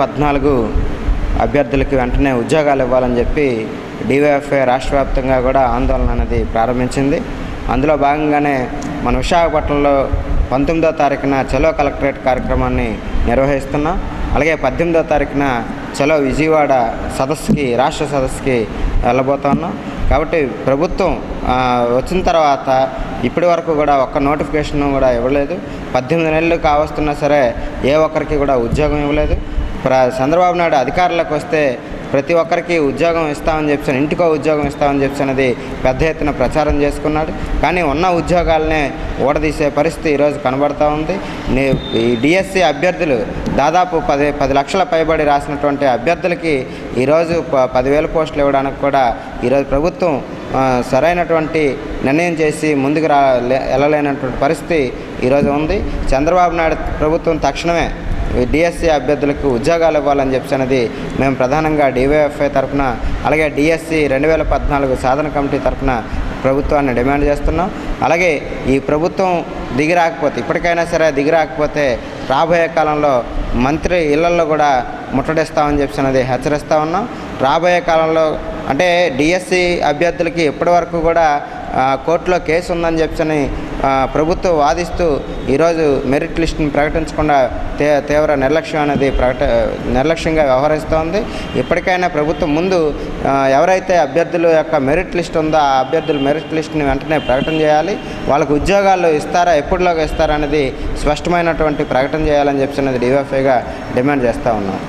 పద్నాలుగు అభ్యర్థులకు వెంటనే ఉద్యోగాలు ఇవ్వాలని చెప్పి డివైఎఫ్ఐ రాష్ట్ర వ్యాప్తంగా కూడా ఆందోళన అనేది ప్రారంభించింది. అందులో భాగంగానే మన విశాఖపట్నంలో పంతొమ్మిదో తారీఖున చలో కలెక్టరేట్ కార్యక్రమాన్ని నిర్వహిస్తున్నాం అలాగే పద్దెనిమిదో తారీఖున చలో విజయవాడ సదస్సుకి రాష్ట్ర సదస్సుకి వెళ్ళబోతున్నాం కాబట్టి ప్రభుత్వం వచ్చిన తర్వాత ఇప్పటి వరకు కూడా ఒక్క నోటిఫికేషన్ కూడా ఇవ్వలేదు. పద్దెనిమిది నెలలు కావస్తున్నా సరే ఏ ఒక్కరికి కూడా ఉద్యోగం ఇవ్వలేదు. చంద్రబాబు నాయుడు అధికారంలోకి వస్తే ప్రతి ఒక్కరికి ఉద్యోగం ఇస్తామని చెప్పిన ఇంటికో ఉద్యోగం ఇస్తామని చెప్పి అనేది పెద్ద ఎత్తున ప్రచారం చేసుకున్నాడు. కానీ ఉన్న ఉద్యోగాలనే ఓడదీసే పరిస్థితి ఈరోజు కనబడతా ఉంది. ఈ డిఎస్సి అభ్యర్థులు దాదాపు పది పది లక్షల పైబడి రాసినటువంటి అభ్యర్థులకి ఈరోజు ప- పదివేల పోస్టులు ఇవ్వడానికి కూడా ఈరోజు ప్రభుత్వం సరైనటువంటి నిర్ణయం చేసి ముందుకు రా వెళ్ళలేనటువంటి పరిస్థితి ఈరోజు ఉంది. చంద్రబాబు నాయుడు ప్రభుత్వం తక్షణమే డిఎస్సి అభ్యర్థులకు ఉద్యోగాలు ఇవ్వాలని చెప్పి అనేది మేము ప్రధానంగా డివైఎఫ్ఐ తరఫున అలాగే డిఎస్సి రెండు వేల పద్నాలుగు సాధన కమిటీ తరఫున ప్రభుత్వాన్ని డిమాండ్ చేస్తున్నాం. అలాగే ఈ ప్రభుత్వం దిగి రాకపోతే ఇప్పటికైనా సరే దిగి రాకపోతే రాబోయే కాలంలో మంత్రి ఇళ్ళలో కూడా ముట్టడిస్తామని చెప్పి అనేది హెచ్చరిస్తా ఉన్నాం. రాబోయే కాలంలో అంటే డిఎస్సి అభ్యర్థులకి ఇప్పటి వరకు కూడా కోర్టులో కేసు ఉందని చెప్పని ప్రభుత్వం వాదిస్తూ ఈరోజు మెరిట్ లిస్ట్ని ప్రకటించకుండా తే తీవ్ర నిర్లక్ష్యం అనేది ప్రకట నిర్లక్ష్యంగా వ్యవహరిస్తోంది. ఇప్పటికైనా ప్రభుత్వం ముందు ఎవరైతే అభ్యర్థుల యొక్క మెరిట్ లిస్ట్ ఉందో ఆ అభ్యర్థుల మెరిట్ లిస్ట్ని వెంటనే ప్రకటన చేయాలి. వాళ్ళకు ఉద్యోగాలు ఇస్తారా ఎప్పటిలోగా ఇస్తారా అనేది స్పష్టమైనటువంటి ప్రకటన చేయాలని చెప్పినది డివైఫైగా డిమాండ్ చేస్తూ ఉన్నాం.